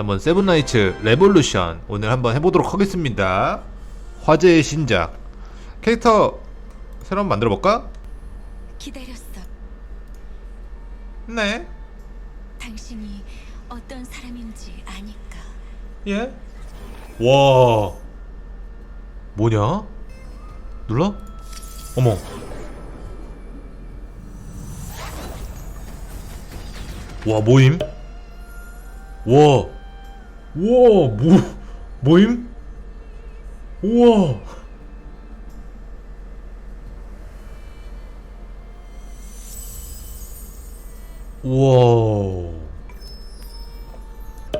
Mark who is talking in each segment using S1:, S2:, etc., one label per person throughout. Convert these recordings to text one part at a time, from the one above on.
S1: 한번 세븐나이츠 레볼루션 오늘 한번 해보도록 하겠습니다. 화제의 신작 캐릭터 새로 한번 만들어볼까?
S2: 기다렸어.
S1: 네.
S2: 당신이 어떤 사람인지 아니까.
S1: 예. 와. 뭐냐? 눌러? 어머. 와, 모임? 와. 우와, 뭐, 모임? 우와. 우와.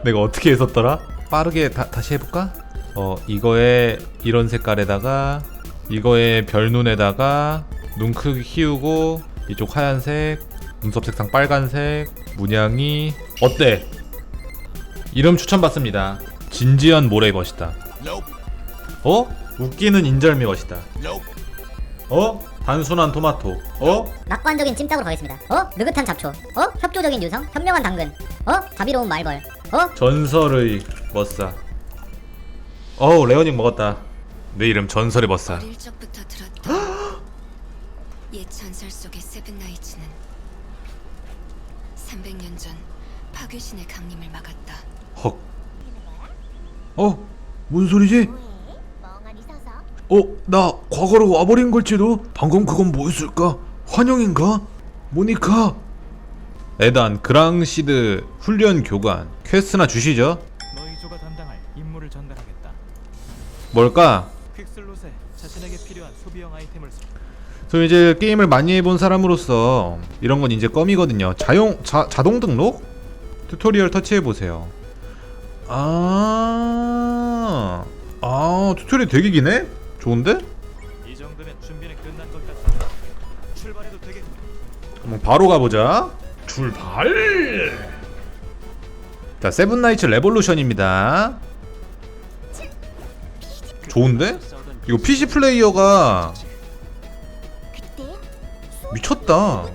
S1: 내가 어떻게 했었더라? 빠르게 다, 다시 해볼까? 어 이거에 이런 색깔에다가 이거에 별눈에다가 눈 크기 키우고 이쪽 하얀색 눈썹 색상 빨간색 문양이 어때? 이름 추천받습니다 진지한 모래벗이다 어? 웃기는 인절미 벗이다 어? 단순한 토마토 어?
S3: 낙관적인 찜닭으로 가겠습니다. 어? 느긋한 잡초. 어? 협조적인 유성. 현명한 당근. 어? 자비로운 말벌. 어?
S1: 전설의 머싸 어우 레오닉 먹었다 내 이름 전설의 머싸
S2: 어릴 적부터 들었던 옛 전설 속의 세븐나이츠는 300년 전 파괴신의 강림을 막았다.
S1: 헉. 어? 뭔 소리지?
S3: 멍하니 서서.
S1: 어? 나 과거로 와버린 걸지도? 방금 그건 뭐였을까? 환영인가? 모니카? 에단 그랑시드 훈련 교관 퀘스트나 주시죠
S4: 너희조가 담당할 임무를 전달하겠다.
S1: 뭘까?
S4: 퀵슬롯에 자신에게 필요한 소비형 아이템을 소-
S1: 저 이제 게임을 많이 해본 사람으로서 이런 건 이제 껌이거든요 자용 자, 자동 등록? 튜토리얼 터치해보세요 아... 아 튜토리얼 되게 기네? 좋은데?
S4: 이 정도면 준비는 끝난 것 같다. 출발해도 되겠고.
S1: 그럼 바로 가보자. 출발. 자, 세븐나이츠 레볼루션입니다. 좋은데? 이거 PC 플레이어가 미쳤다.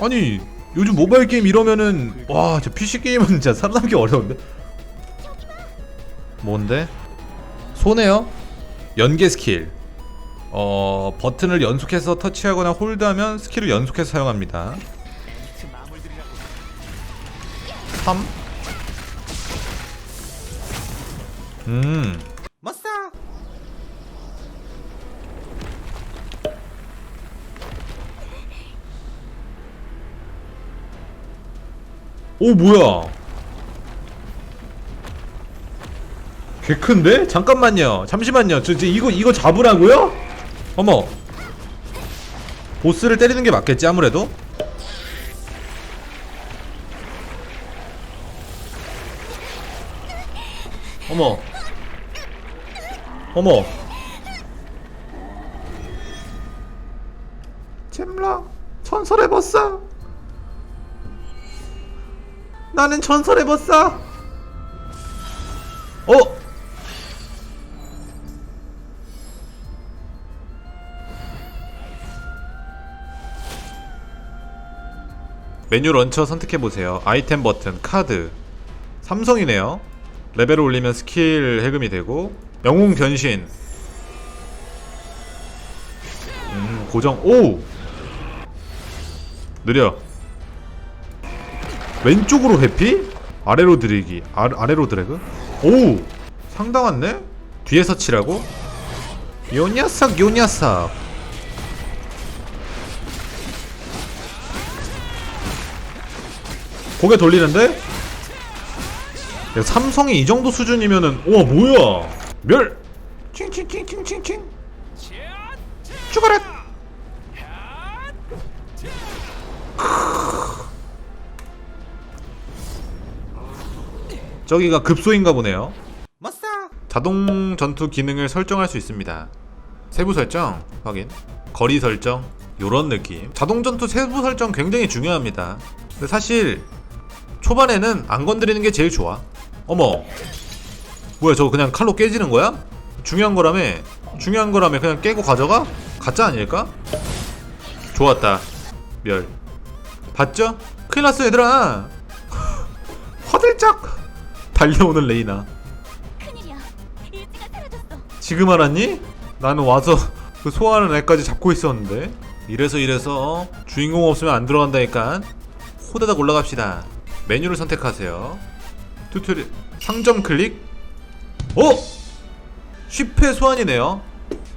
S1: 아니 요즘 모바일 게임 이러면은 와, 저 PC 게임은 진짜 살아남기 어려운데. 뭔데? 손해요? 연계 스킬. 어 버튼을 연속해서 터치하거나 홀드하면 스킬을 연속해서 사용합니다. 3 음. 머싸. 오 뭐야? 개 큰데? 잠깐만요. 잠시만요. 저, 저 이거 이거 잡으라고요? 어머. 보스를 때리는 게 맞겠지 아무래도? 어머. 어머. 잼라 전설의 버싸. 나는 전설의 버싸. 메뉴 런처 선택해보세요. 아이템 버튼, 카드. 삼성이네요. 레벨을 올리면 스킬 해금이 되고, 영웅 변신. 음, 고정, 오! 느려. 왼쪽으로 회피? 아래로 드리기. 아, 아래로 드래그? 오! 상당한데? 뒤에서 치라고? 요 녀석, 요 녀석. 고개 돌리는데? 야, 삼성이 이 정도 수준이면은 우와 뭐야? 멸! 칭칭칭칭칭칭. 죽어라. 저기가 급소인가 보네요. 자동 전투 기능을 설정할 수 있습니다. 세부 설정 확인. 거리 설정 요런 느낌. 자동 전투 세부 설정 굉장히 중요합니다. 근데 사실 초반에는 안 건드리는 게 제일 좋아 어머 뭐야 저거 그냥 칼로 깨지는 거야? 중요한 거라며 중요한 거라며 그냥 깨고 가져가? 가짜 아닐까? 좋았다 멸 봤죠? 큰일 났어 얘들아 화들짝 달려오는 레이나. 지금 알았니? 나는 와서 그 소화하는 애까지 잡고 있었는데 이래서 이래서 주인공 없으면 안 들어간다니까 호다닥 올라갑시다 메뉴를 선택하세요 튜토리얼 상점 클릭 오! 10회 소환이네요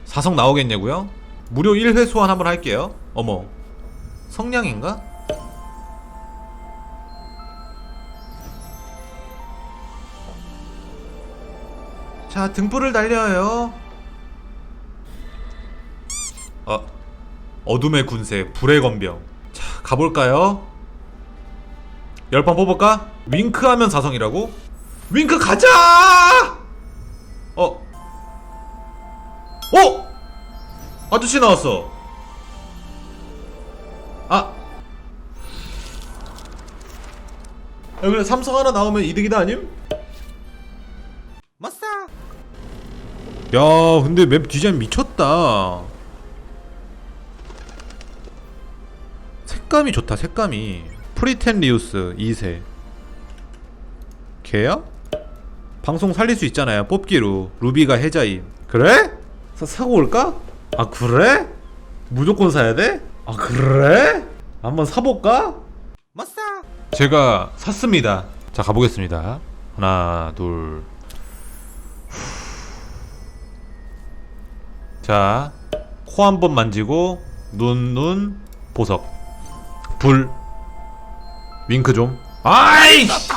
S1: 사성 나오겠냐고요? 무료 1회 소환 한번 할게요 어머 성냥인가? 자 등불을 달려요 어 어둠의 군세 불의 건병 자 가볼까요? 열판 뽑을까? 윙크하면 사성이라고? 윙크 가자! 어? 어? 아저씨 나왔어 아 여기 삼성 하나 나오면 이득이다 아님? 맞싸 야 근데 맵 디자인 미쳤다 색감이 좋다 색감이 프리텐 리우스 2세 걔야? 방송 살릴 수 있잖아요 뽑기로 루비가 해자임 그래? 사, 사고 올까? 아 그래? 무조건 사야 돼? 아 그래? 한번 사볼까? 맞싸 제가 샀습니다 자 가보겠습니다 하나 둘 자, 코 한 번 만지고 눈, 눈, 보석. 불. 윙크 좀. 아이씨!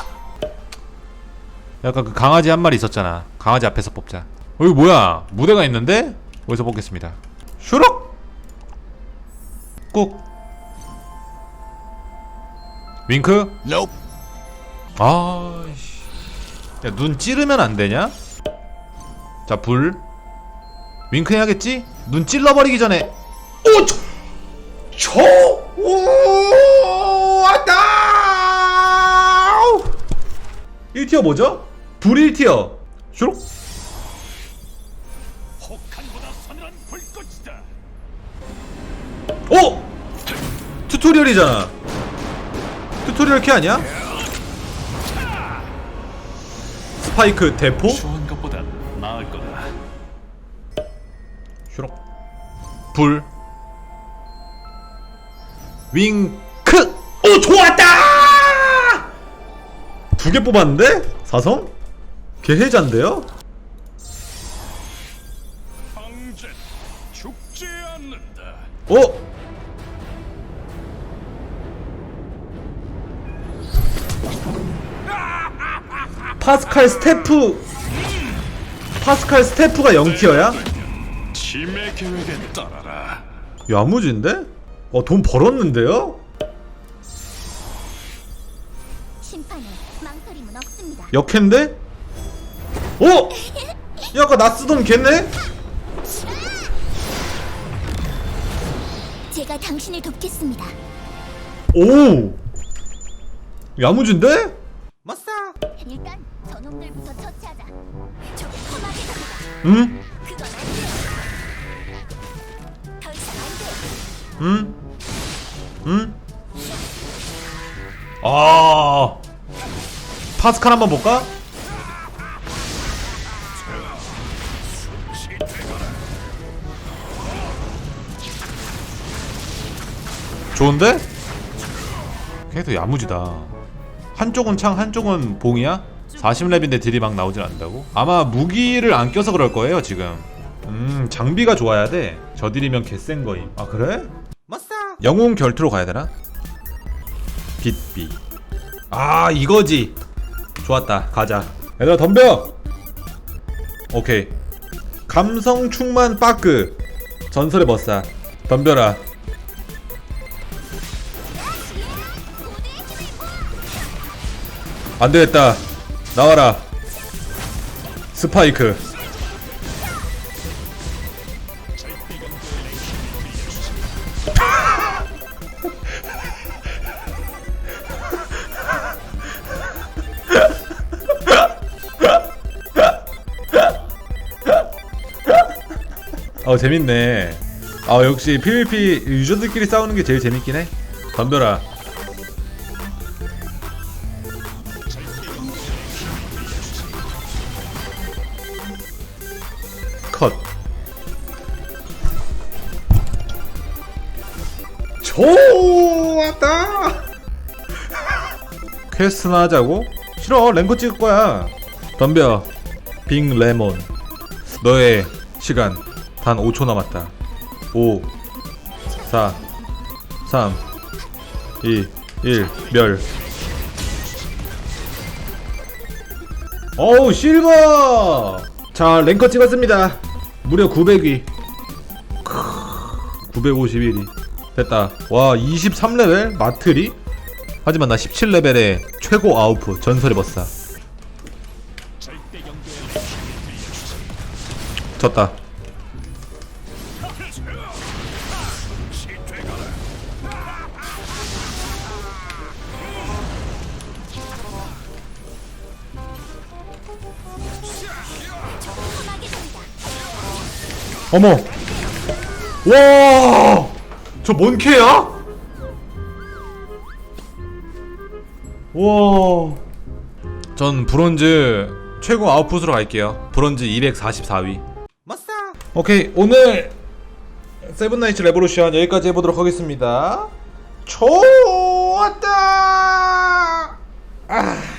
S1: 약간 그 강아지 한 마리 있었잖아. 강아지 앞에서 뽑자. 어, 이거 뭐야? 무대가 있는데? 어디서 뽑겠습니다. 슈럭! 꾹. 윙크? 아이씨. 야, 눈 찌르면 안 되냐? 자, 불. 윙크 해야겠지? 눈 찔러버리기 전에 오! 저! 저! 오! 왔다! 1티어 뭐죠? 불 1티어 슈룩 오! 튜토리얼이잖아 튜토리얼 키 아니야? 스파이크 대포?
S4: 좋은 것보다 나을 거다.
S1: 슈럭 불 윙크 오 좋았다 두 개 뽑았는데 사성 개해자인데요
S5: 황제 죽지 않는다.
S1: 어 파스칼 스태프 파스칼 스태프가 0티어야?
S5: 치매 계획에 따라라.
S1: 야무진데? 어 돈 벌었는데요? 역캔데? 오! 야 아까 나 쓰던 걔네?
S2: 제가 당신을 돕겠습니다.
S1: 오! 야무진데? 맞싸
S2: 일단 저놈들부터 처치하자. 좀 험하게 갑니다.
S1: 응?
S2: 그건 안 돼. 더 이상 안 돼.
S1: 응? 응? 아 파스칼 한번 볼까? 좋은데? 걔도 야무지다 한쪽은 창 한쪽은 봉이야? 40렙인데 딜이 막 나오진 않는다고? 아마 무기를 안 껴서 그럴 거예요 지금 음 장비가 좋아야 돼저 딜이면 개센 거임 아 그래? 영웅 결투로 가야 되나? 빛비 아 이거지 좋았다. 가자. 얘들아 덤벼! 오케이. 감성 충만 빠크. 전설의 버싸 덤벼라. 안되겠다. 나와라. 스파이크 어 재밌네. 아 역시 PVP 유저들끼리 싸우는 게 제일 재밌긴 해. 덤벼라. 컷. 좋았다. 퀘스트나 하자고? 싫어 랭고 찍을 거야. 덤벼. 빅 레몬. 너의 시간. 단 5초 남았다. 5 4 3 2 1 멸. 어우 실버 자 랭커 찍었습니다. 무려 900위. 951위. 됐다. 와 23레벨? 마트리? 하지만 나 17레벨에 최고 아우프 전설의 버싸 졌다 어머 와! 저뭔 캐야? 와. 전 브론즈 최고 아웃풋으로 갈게요. 브론즈 244위. 맞싸. 오케이. 오늘 세븐나이츠 레보루션 여기까지 해 보도록 하겠습니다. 좋았다. 아.